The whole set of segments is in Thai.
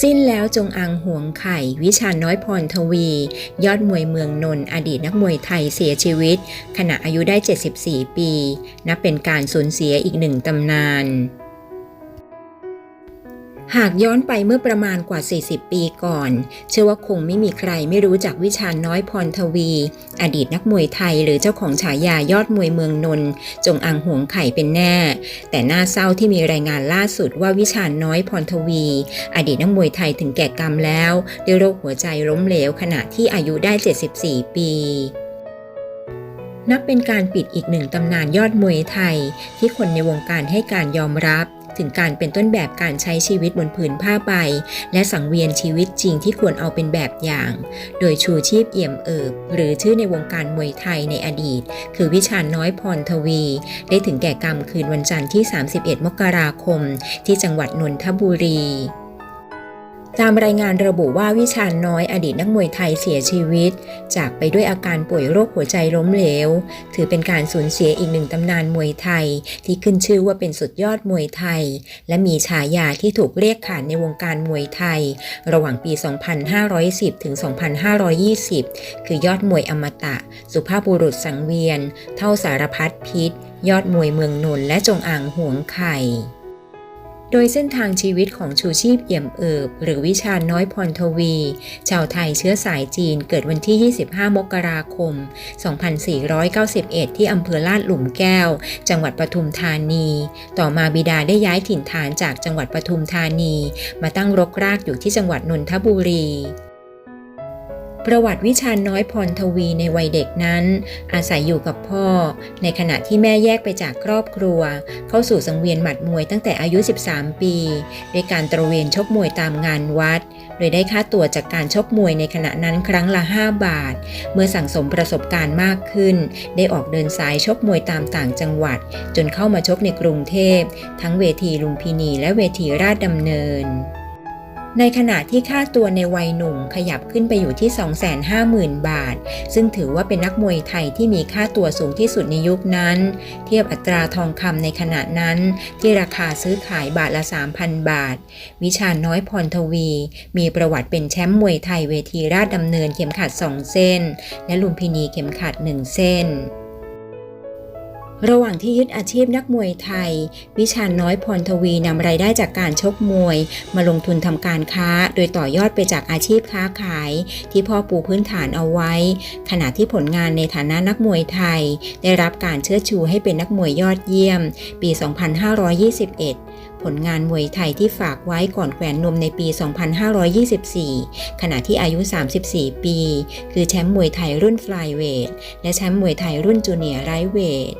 สิ้นแล้วจงอังห่วงไข่ วิชาน้อยพรทวี ยอดมวยเมืองนนท์อดีตนักมวยไทยเสียชีวิต ขณะอายุได้ 74 ปี นับเป็นการสูญเสียอีกหนึ่งตำนาน หากย้อนไปเมื่อประมาณกว่า 40 ปีก่อน เชื่อว่าคงไม่มีใครไม่รู้จักวิชาน้อยพรทวี อดีตนักมวยไทยหรือเจ้าของฉายายอดมวยเมืองนนท์จงอังหวงไข่เป็นแน่ แต่น่าเศร้าที่มีรายงานล่าสุดว่าวิชาน้อยพรทวี อดีตนักมวยไทยถึงแก่กรรมแล้วด้วยโรคหัวใจล้มเหลวขณะที่อายุได้ 74 ปีนับเป็นการปิดอีกหนึ่งตำนานยอดมวยไทย ที่คนในวงการให้การยอมรับ ถึงการเป็นต้นแบบการใช้ชีวิตบนผืนผ้าใบ และสังเวียนชีวิตจริงที่ควรเอาเป็นแบบอย่าง โดยชูชีพเอี่ยมเอิบ หรือชื่อในวงการมวยไทยในอดีต คือวิชาน้อยพรทวี ได้ถึงแก่กรรมคืนวันจันทร์ที่ 31 มกราคม ที่จังหวัดนนทบุรี ตามรายงานระบุว่าวิชาญน้อยอดีตนักมวยไทยเสียชีวิต จากไปด้วยอาการป่วยโรคหัวใจล้มเหลว ถือเป็นการสูญเสียอีกหนึ่งตำนานมวยไทย ที่ขึ้นชื่อว่าเป็นสุดยอดมวยไทย และมีฉายาที่ถูกเรียกขานในวงการมวยไทย ระหว่างปี 2510 ถึง 2520 คือยอดมวยอมตะ สุภาพบุรุษสังเวียน เท่าสารพัดพิษ ยอดมวยเมืองนนท์และจงอ่างหวงไข่ โดยเส้นทางชีวิตของชูชีพเอี่ยมเอิบ หรือวิชาน้อยพรทวี ชาวไทยเชื้อสายจีนเกิดวันที่ 25 มกราคม 2491 ที่อำเภอลาดหลุมแก้ว จังหวัดปทุมธานี ต่อมาบิดาได้ย้ายถิ่นฐานจากจังหวัดปทุมธานี มาตั้งรกรากอยู่ที่จังหวัดนนทบุรี ประวัติวิชาน้อยพรทวีในวัยเด็กนั้น อาศัยอยู่กับพ่อ ในขณะที่แม่แยกไปจากครอบครัว เข้าสู่สังเวียนหมัดมวยตั้งแต่อายุ 13 ปีด้วยการตระเวนชกมวยตามงานวัด โดยได้ค่าตัวจากการชกมวยในขณะนั้นครั้งละ 5 บาท เมื่อสั่งสมประสบการณ์มากขึ้น ได้ออกเดินสายชกมวยตามต่างจังหวัด จนเข้ามาชกในกรุงเทพ ทั้งเวทีลุมพินีและเวทีราชดำเนิน ในขณะที่ค่าตัวในวัยหนุ่มขยับขึ้นไปอยู่ที่ 250,000 บาท ซึ่งถือว่าเป็นนักมวยไทยที่มีค่าตัวสูงที่สุดในยุคนั้น เทียบอัตราทองคำในขณะนั้น ที่ราคาซื้อขายบาทละ 3,000 บาท วิชาน้อยพรทวี มีประวัติเป็นแชมป์มวยไทยเวทีราชดำเนินเข็มขัด 2 เส้น และลุมพินีเข็มขัด 1 เส้น ระหว่างที่ยึดอาชีพนักมวยไทย วิชาน้อยพรทวีนำรายได้จากการชกมวย มาลงทุนทำการค้า โดยต่อยอดไปจากอาชีพค้าขาย ที่พ่อปูพื้นฐานเอาไว้ ขณะที่ผลงานในฐานะนักมวยไทย ได้รับการเชิดชูให้เป็นนักมวยยอดเยี่ยม ปี 2521ผลงานมวยไทยที่ฝากไว้ก่อนแขวนนมในปี 2524 ขณะที่อายุ 34 ปี คือแชมป์มวยไทยรุ่นฟลายเวท และแชมป์มวยไทยรุ่นจูเนียร์ไรท์เวท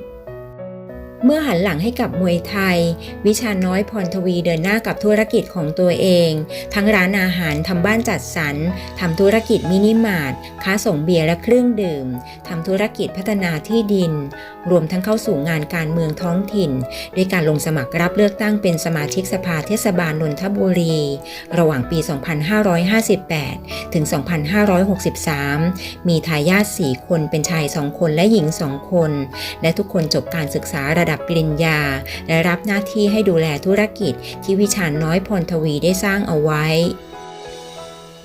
เมื่อหันหลังให้กับมวยไทย วิชาน้อยพรทวีเดินหน้ากับธุรกิจของตัวเอง ทั้งร้านอาหารทำบ้านจัดสรรทำธุรกิจมินิมาร์ทค้าส่งเบียร์และเครื่องดื่มทำธุรกิจพัฒนาที่ดิน รวมทั้งเข้าสู่งานการเมืองท้องถิ่น ด้วยการลงสมัครรับเลือกตั้งเป็นสมาชิกสภาเทศบาลนนทบุรี ระหว่างปี 2558 ถึง 2563 มีทายาท4คนเป็นชาย 2 คนและหญิง 2 คน และทุกคนจบการศึกษาระดับปริญญา และรับหน้าที่ให้ดูแลธุรกิจที่วิชาญน้อยพรทวีได้สร้างเอาไว้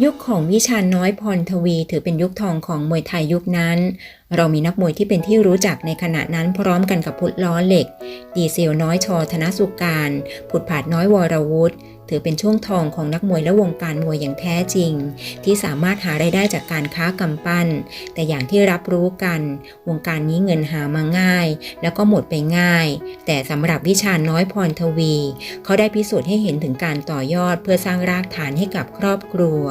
ยุคของวิชาน้อยพรทวีถือเป็นยุคทองของมวยไทยยุคนั้น เรามีนักมวยที่เป็นที่รู้จักในขณะนั้นพร้อมกันกับพุทธล้อเหล็ก ดีเซลน้อยชอธนสุการ ผุดผาดน้อยวรวุฒิ ถือเป็นช่วงทองของนักมวยและวงการมวยอย่างแท้จริง ที่สามารถหารายได้จากการค้ากำปั้น แต่อย่างที่รับรู้กัน วงการนี้เงินหามาง่าย แล้วก็หมดไปง่าย แต่สำหรับวิชาน้อยพรทวี เขาได้พิสูจน์ให้เห็นถึงการต่อยอดเพื่อสร้างรากฐานให้กับครอบครัว